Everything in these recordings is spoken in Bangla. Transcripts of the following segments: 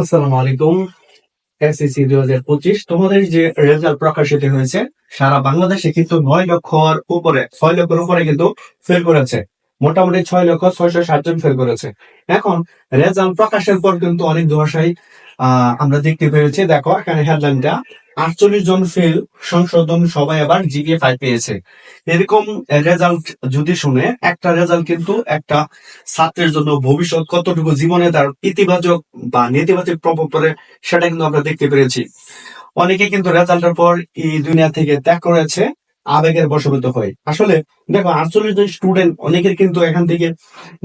আসসালামু আলাইকুম। এসএসসি দুই হাজার পঁচিশ, তোমাদের যে রেজাল্ট প্রকাশিত হয়েছে, সারা বাংলাদেশে কিন্তু নয় লক্ষর উপরে, ছয় লক্ষের উপরে কিন্তু ফেল করেছে। মোটামুটি ছয় লক্ষ ছয়শো ষাট জন ফেল করেছে। এখন রেজাল্ট প্রকাশের পর কিন্তু অনেক ধোয়াশাই আমরা দেখতে পেয়েছি। দেখো, এখানে হেডলাইনটা আটচল্লিশ জন ফেল, সংশোধন সবাই আবার জিপিএ ফাইভ পেয়েছে। এরকম রেজাল্ট যদি শুনে, একটা রেজাল্ট কিন্তু একটা ছাত্রের জন্য ভবিষ্যৎ কতটুকু জীবনে তার ইতিবাচক বা নেতিবাচক প্রভাব পড়ে, সেটা কিন্তু আমরা দেখতে পেরেছি। অনেকে কিন্তু রেজাল্টের পর এই দুনিয়া থেকে ত্যাগ করেছে, আবেগের বশবর্ত হয়। আসলে দেখো, আটচল্লিশ জন স্টুডেন্ট অনেকের কিন্তু এখান থেকে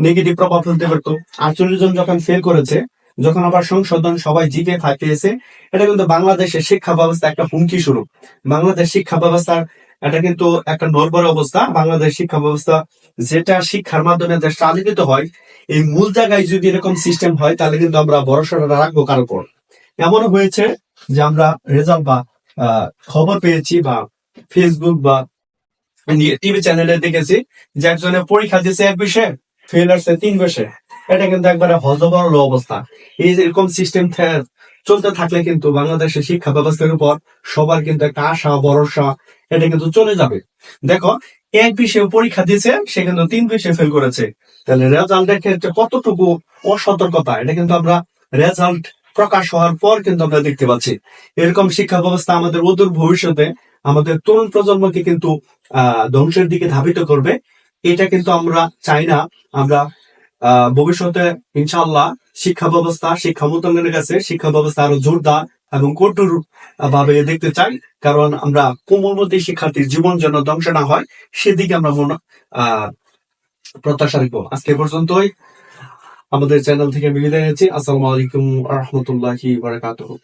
নেগেটিভ প্রভাব ফেলতে পারতো। আটচল্লিশ জন যখন ফেল করেছে যখন আবার সংশোধন সবাই জিপে পেয়েছে, এটা কিন্তু বাংলাদেশের শিক্ষা ব্যবস্থা একটা হুমকি স্বরূপ। বাংলাদেশ শিক্ষা ব্যবস্থার এটা কিন্তু একটা নর্বর অবস্থা। বাংলাদেশ শিক্ষা ব্যবস্থা যেটা শিক্ষার মাধ্যমে দেশ চালিত হয়, এই মূল জায়গায় যদি এরকম সিস্টেম হয়, তাহলে কিন্তু আমরা ভরসাটা রাখব কার উপর। এমনও হয়েছে যে আমরা রেজাল্ট বা খবর পেয়েছি বা ফেসবুক বা টিভি চ্যানেলে দেখেছি যে একজনের পরীক্ষা দিয়েছে এক বিষয়ে ফেল আসছে তিন বিষয়ে এটা কিন্তু একবারে হজবরল অবস্থা। এই এরকম সিস্টেম চলতে থাকলে কিন্তু বাংলাদেশের শিক্ষা ব্যবস্থার উপর সবার কিন্তু একটা আশা, ভরসা, এটা কিন্তু চলে যাবে। দেখো, এক বিষয়ে পরীক্ষা দিয়েছে, সে কিন্তু তিন বিষয়ে ফেল করেছে। তাহলে রেজাল্টের ক্ষেত্রে কতটুকু অসতর্কতা, এটা কিন্তু আমরা রেজাল্ট প্রকাশ হওয়ার পর কিন্তু আমরা দেখতে পাচ্ছি। এরকম শিক্ষা ব্যবস্থা আমাদের অদূর ভবিষ্যতে আমাদের তরুণ প্রজন্মকে কিন্তু, আহ, ধ্বংসের দিকে ধাবিত করবে। এটা কিন্তু আমরা চাই না, আমরা ভবিষ্যতে ইনশাল্লাহ শিক্ষা ব্যবস্থা শিক্ষা মন্ত্রণালয়ের কাছে শিক্ষা ব্যবস্থা আরও জোরদার এবং কঠোর ভাবে দেখতে চাই। কারণ আমরা কোমলমতি শিক্ষার্থীর জীবন যেন ধ্বংস না হয়, সেদিকে আমরা মনে প্রত্যাশা রাখব। আজকে পর্যন্তই। আমাদের চ্যানেল থেকে বিদায় নিচ্ছি। আসসালামু আলাইকুম রহমতুল্লাহি বারাকাতুহু।